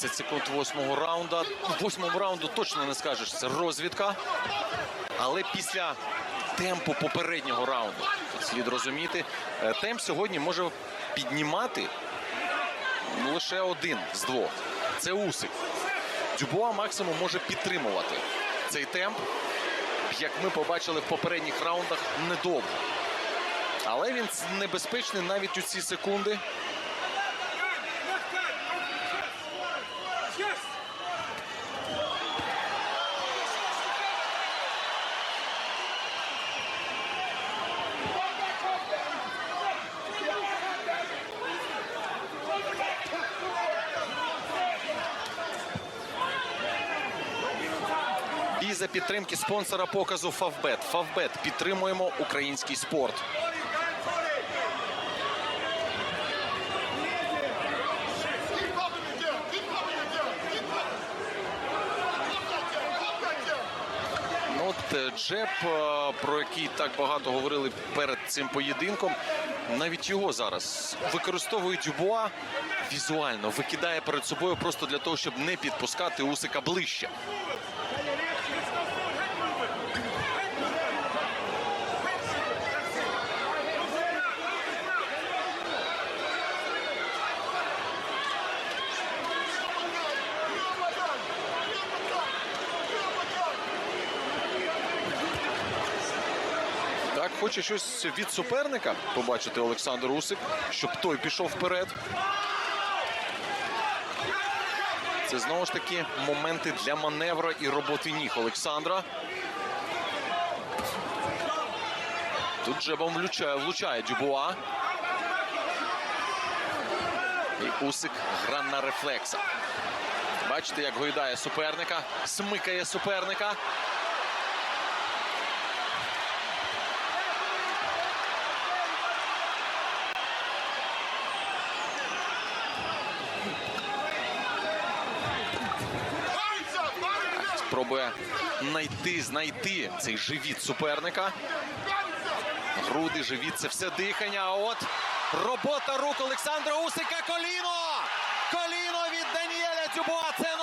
секунд восьмого раунда. Восьмому раунду точно не скажеш, це розвідка. Але після темпу попереднього раунду слід розуміти, е, темп сьогодні може піднімати ну, лише один з двох. Це Усик. Дюбуа максимум може підтримувати цей темп, як ми побачили в попередніх раундах, недовго. Але він небезпечний навіть у ці секунди. І за підтримки спонсора показу Фавбет. Фавбет підтримуємо український спорт. Ну, от е, Джеб, е, про який так багато говорили перед цим поєдинком, навіть його зараз використовує Дюбуа візуально, викидає перед собою просто для того, щоб не підпускати Усика ближче. Так, хоче щось від суперника побачити Олександр Усик, щоб той пішов вперед. Це знову ж таки моменти для маневра і роботи ніг Олександра. Тут джебом влучає, влучає Дюбуа. І Усик гра на рефлексах. Бачите, як гойдає суперника, смикає суперника. Bodies up. Пробує знайти, знайти цей живіт суперника. Груди, живіт це все дихання. А от робота рук Олександра Усика. Коліно! Коліно від Даніеля Дюбуа. Це!